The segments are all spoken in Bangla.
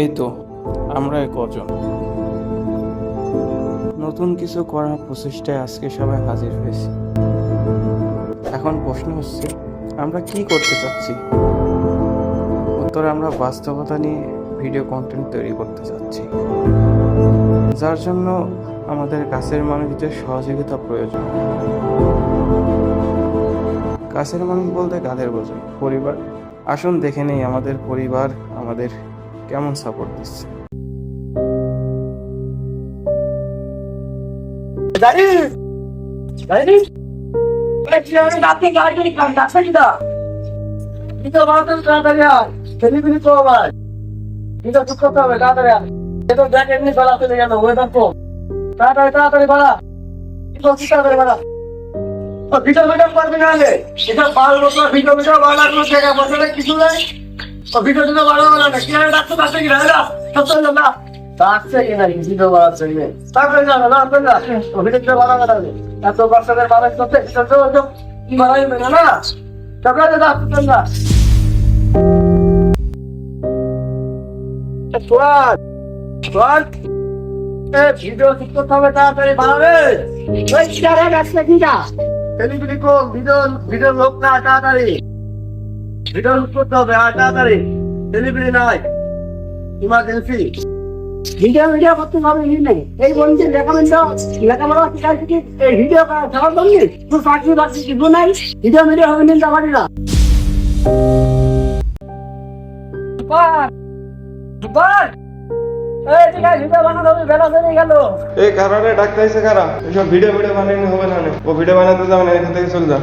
এই তো আমরা কজন। নতুন কিছু করার প্রচেষ্টায় আজকে সবাই হাজির হয়েছি। এখন প্রশ্ন হচ্ছে, আমরা কি করতে চাচ্ছি? উত্তরে আমরা বাস্তবতা নিয়ে ভিডিও কন্টেন্ট তৈরি করতে চাচ্ছি। যার জন্য আমাদের কাছের মানুষদের সহযোগিতা প্রয়োজন। কাছের মানুষ বলতে কাদের বোঝায়? পরিবার? আসুন দেখে নেই আমাদের পরিবার, আমাদের কেমন সাপোর্ট দিচ্ছে? তাড়াতাড়ি তাড়াতাড়ি বেলা তাড়াতাড়ি ভিডিও ভিডিও করবি না ভিডিও ভিডিও কিছু নাই ভিডিও ভিডিও বাড়া বাড়া না। কি আর ডাক্তার ডাক্তার কি না সব চল না। ডাকছে কি না ভিডিও বাড়ার জন্য তারপরে না না তারপরে না। ভিডিও ভিডিও বাড়া বাড়া এত বছরের মানুষ করতে তো তো কি বাড়াই না না? তারপরে না। না সোয়াদ সোয়াদ ভিডিও ঠিক করতে হবে তাড়াতাড়ি বাড়াবে ওই চারা গাছটা কি না ভিডিও ভিডিও লোক না তাড়াতাড়ি। লুক করতে হবে আর তাড়াতাড়ি। টেলিভিশন নাই। ইমার্জেন্সি ভিডিও ভিডিও করতে হবে ই নেই। এই বন্ধু তো লেখাপড়া এই ভিডিও সবার বললি তুই চাকরি বাকরি কিছু নাই ভিডিও ভিডিও হবে পারি না এই কারণে ডাক্তার এসে খারাপ এসব ভিডিও ভিডিও বানাইনি হবে না ও ভিডিও বানাতে যাবে না এখান থেকে চলে যা।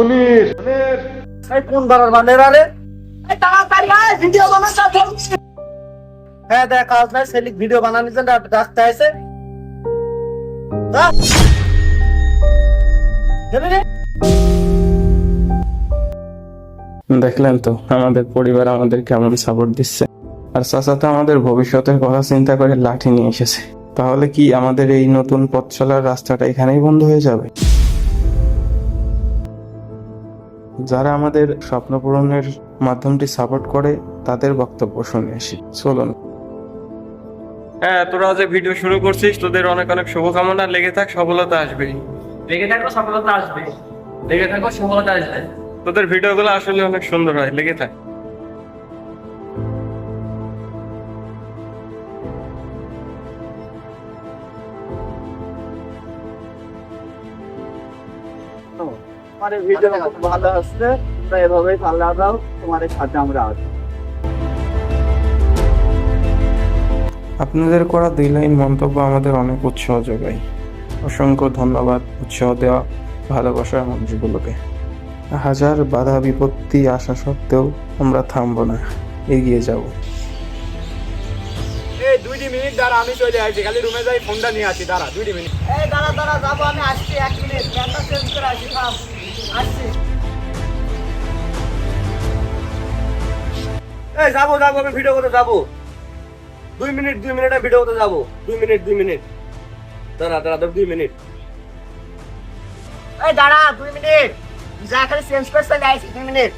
মুনির এই কোন আরে এই তাড়াতাড়ি আয় ভিডিও হ্যাঁ দেখ কাজ নাই সেলিক ভিডিও বানানোর জন্য ডাক্তার আছে দেখলেন তো আমাদের পরিবার আমাদের কেমন সাপোর্ট দিচ্ছে। আর চাচা তো আমাদের ভবিষ্যতের কথা চিন্তা করে লাঠি নিয়ে এসেছে। তাহলে কি আমাদের এই নতুন পথ চলার রাস্তাটা এখানেই বন্ধ হয়ে যাবে? যারা আমাদের স্বপ্ন পূরণের মাধ্যমটি সাপোর্ট করে তাদের বক্তব্য শুনে আসি। চলুন। হ্যাঁ তোরা যে ভিডিও শুরু করছিস তোদের অনেক অনেক শুভকামনা। লেগে থাক সফলতা আসবে লেগে থাকো সফলতা আসবে লেগে থাকো সফলতা আসবে। তোদের ভিডিওগুলো আসলে অনেক সুন্দর হয় লেগে থাক। তোমার এই ভিডিও খুব ভালো আসছে তোমরা এভাবেই ভালো দাও তোমার সাথে আমরা আছি আপনাদের করা দুই লাইন মন্তব্য আমাদের অনেক উৎসাহ যোগায়। অসংখ্য ধন্যবাদ উৎসাহ দেওয়া ভালোবাসার মানুষগুলোকে হাজার বাধা বিপত্তি আসা সত্ত্বেও আমরা থামবো না এগিয়ে যাব। এই দুইটি মিনিট দাঁড়া আমি চলে আসছি। খালি রুমে যাই ফোনটা নিয়ে আসি। দাঁড়া দুইটি মিনিট। এই দাঁড়া দাঁড়া যাব আমি আসছি এক মিনিট। চেঞ্জ করে আসি আসছি। এই যাব যাব আমি ভিডিও করতে যাব। দুই মিনিট দুই মিনিটে ভিডিও করতে যাব। দুই মিনিট দুই মিনিট। দাঁড়া দাঁড়া দুই মিনিট। এই দাঁড়া দুই মিনিট। যা খালি চেঞ্জ করছে চলে দুই মিনিট।